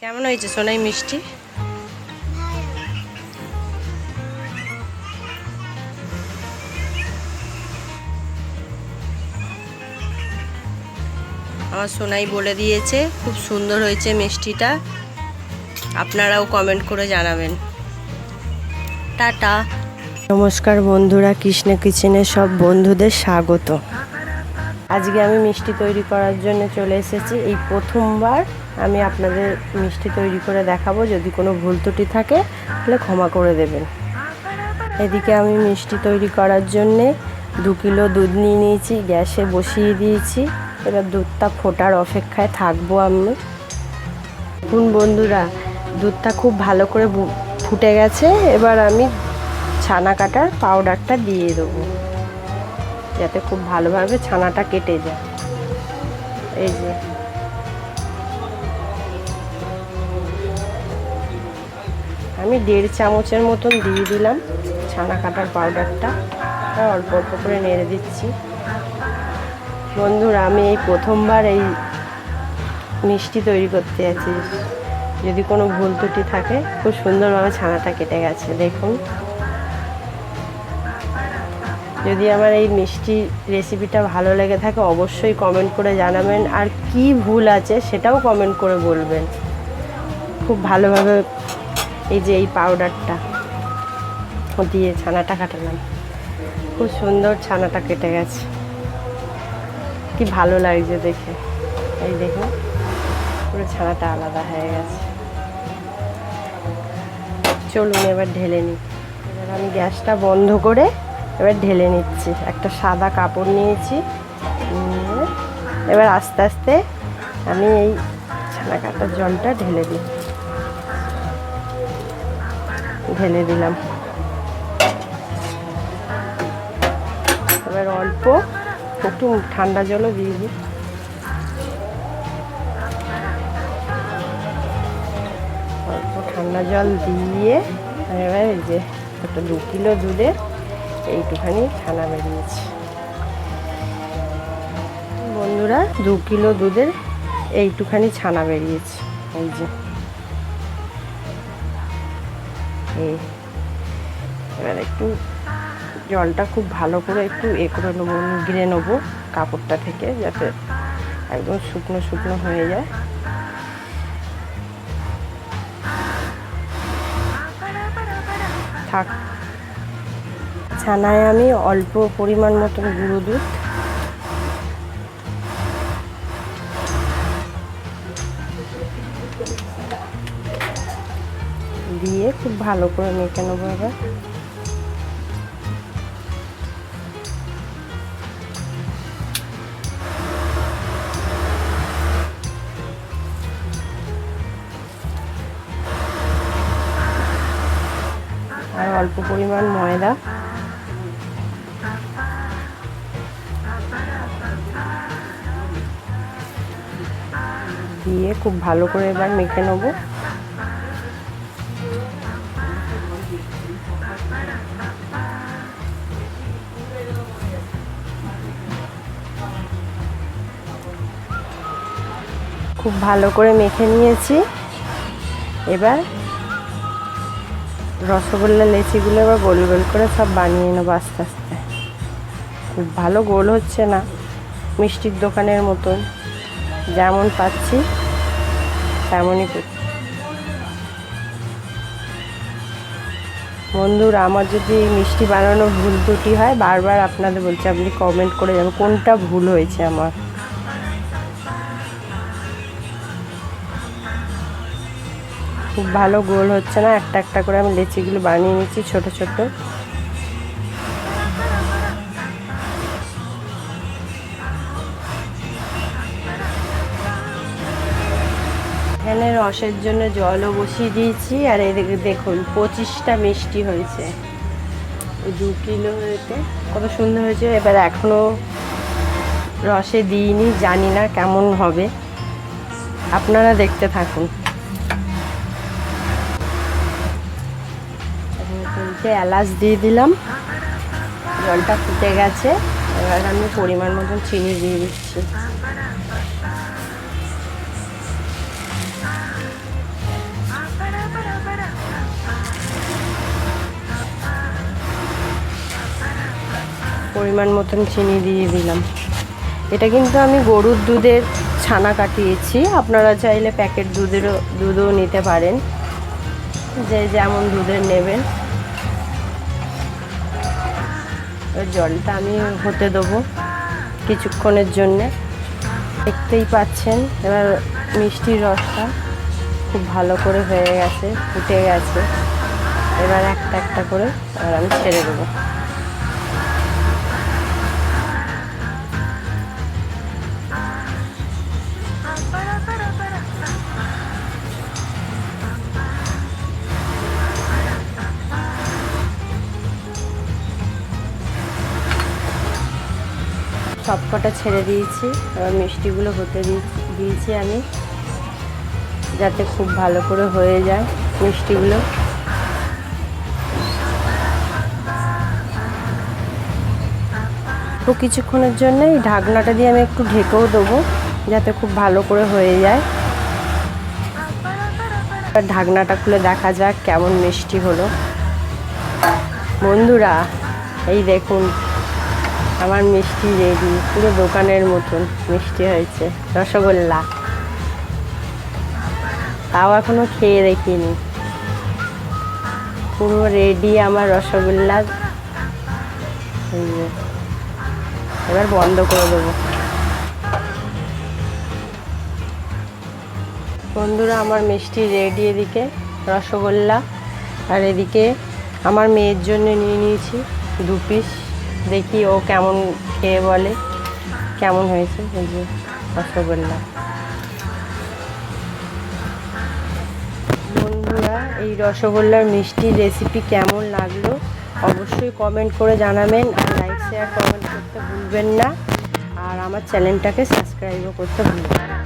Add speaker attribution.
Speaker 1: কেমন হয়েছে সোনাই মিষ্টি? আমার সোনাই বলে দিয়েছে, খুব সুন্দর হয়েছে মিষ্টিটা। আপনারাও কমেন্ট করে জানাবেন। টাটা। নমস্কার বন্ধুরা, কৃষ্ণ কিচেনের সব বন্ধুদের স্বাগত। আজকে আমি মিষ্টি তৈরি করার জন্য চলে এসেছি। এই প্রথমবার আমি আপনাদের মিষ্টি তৈরি করে দেখাবো। যদি কোনো ভুল ত্রুটি থাকে, তাহলে ক্ষমা করে দেবেন। এদিকে আমি মিষ্টি তৈরি করার জন্যে দু কিলো দুধ নিয়ে নিয়েছি, গ্যাসে বসিয়ে দিয়েছি। এবার দুধটা ফোটার অপেক্ষায় থাকব আমি। দেখুন বন্ধুরা, দুধটা খুব ভালো করে ফুটে গেছে। এবার আমি ছানা কাটার পাউডারটা দিয়ে দেবো। যাতে খুব ভালোভাবে ছানাটা কেটে যায়। এই যে। আমি দেড় চামচের মতন দিয়ে দিলাম ছানা কাটার পাউডারটা। অল্প অল্প করে নেড়ে দিচ্ছি। বন্ধুরা, আমি এই প্রথমবার এই মিষ্টি তৈরি করতে যাচ্ছি যদি কোনো ভুল ত্রুটি থাকে, খুব সুন্দরভাবে ছানাটা কেটে গেছে, দেখুন। যদি আমার এই মিষ্টি রেসিপিটা ভালো লেগে থাকে, অবশ্যই কমেন্ট করে জানাবেন। আর কি ভুল আছে সেটাও কমেন্ট করে বলবেন। খুব ভালোভাবে এই যে এই পাউডারটা দিয়ে ছানাটা কাটালাম। খুব সুন্দর ছানাটা কেটে গেছে। কি ভালো লাগছে দেখে। এই দেখুন, পুরো ছানাটা আলাদা হয়ে গেছে। চলুন এবার ঢেলে নিই। এবার আমি গ্যাসটা বন্ধ করে এবার ঢেলে নিচ্ছি। একটা সাদা কাপড় নিয়েছি। এবার আস্তে আস্তে আমি এই ছানা কাটার জলটা ঢেলে দিই। ঢেলে দিলাম। এবার অল্প একটু ঠান্ডা জলও দিয়ে দিই। অল্প ঠান্ডা জল দিয়ে এবার এই যে একটা দু কিলো দুধে এইটুখানি ছানা বেরিয়েছে। বন্ধুরা, দু কিলো দুধের এইটুখানি ছানা বেরিয়েছে। এই যে। এবার একটু জলটা খুব ভালো করে একটু এ করে নেব গিরে নেব কাপড়টা থেকে, যাতে একদম শুকনো শুকনো হয়ে যায়। থাক। ছানায় আমি অল্প পরিমাণ মতন গুঁড়ো দুধ দিয়ে খুব ভালো করে মেখে নেব এবার। আর অল্প পরিমাণ ময়দা। দিয়ে খুব ভালো করে এবার মেখে নেব। খুব ভালো করে মেখে নিয়েছি। এবার রসগোল্লা লেচিগুলো এবার গোল গোল করে সব বানিয়ে নেব আস্তে আস্তে। খুব ভালো গোল হচ্ছে না, মিষ্টির দোকানের মতন। যেমন পাচ্ছি, তেমনই করছি বন্ধুরা, আমার যদি এই মিষ্টি বানানো ভুল ত্রুটি হয়, বারবার আপনাদের বলছি, আপনি কমেন্ট করে যাবেন, কোনটা ভুল হয়েছে আমার? খুব ভালো গোল হচ্ছে না, একটা একটা করে আমি লেচিগুলো বানিয়ে নিচ্ছি, ছোট ছোট। এখানে রসের জন্য জলও বসিয়ে দিয়েছি, আর এদিকে দেখুন, পঁচিশটা মিষ্টি হয়েছে। দু কিলো হয়েছে। কত সুন্দর হয়েছে। এবার এখনও রসে দিইনি, জানি না কেমন হবে। আপনারা দেখতে থাকুন। এলাচ দিয়ে দিলাম। জলটা ফুটে গেছে। এবার আমি পরিমাণ মতন চিনি দিয়ে দিচ্ছি। পরিমাণ মতন চিনি দিয়ে দিলাম। এটা কিন্তু আমি গরুর দুধের ছানা কাটিয়েছি। আপনারা চাইলে প্যাকেট দুধেরও, দুধও নিতে পারেন। যে যেমন দুধের নেবেন। জলটা আমি হতে দেবো কিছুক্ষণের জন্যে। দেখতেই পাচ্ছেন, এবার মিষ্টির রসটা খুব ভালো করে হয়ে গেছে, ফুটে গেছে। এবার একটা একটা করে, এবার আমি ছেড়ে দেবো। সব কটা ছেড়ে দিয়েছি। এবার মিষ্টিগুলো হতে দিয়ে- দিয়েছি আমি, যাতে খুব ভালো করে হয়ে যায় মিষ্টিগুলো। তো কিছুক্ষণের জন্য এই ঢাকনাটা দিয়ে আমি একটু ঢেকেও দেবো, যাতে খুব ভালো করে হয়ে যায়। ঢাকনাটা খুলে দেখা যাক কেমন মিষ্টি হলো। বন্ধুরা, এই দেখুন আমার মিষ্টি রেডি, পুরো দোকানের মতন মিষ্টি হয়েছে, রসগোল্লা। তাও এখনও খেয়ে দেখিনি। পুরো রেডি আমার রসগোল্লা। এবার বন্ধ করে দেবো। বন্ধুরা, আমার মিষ্টি রেডি এদিকে, রসগোল্লা। আর এদিকে আমার মেয়ের জন্য নিয়ে নিয়েছি দু পিস দেখি ও কেমন খেয়ে বলে। কেমন হয়েছে? এই যে রসগোল্লা বন্ধুরা, এই রসগোল্লার মিষ্টির রেসিপি কেমন লাগল? অবশ্যই কমেন্ট করে জানাবেন আর লাইক শেয়ার কমেন্ট করতে ভুলবেন না। আর আমার চ্যানেলটাকে সাবস্ক্রাইবও করতে ভুলবেন না।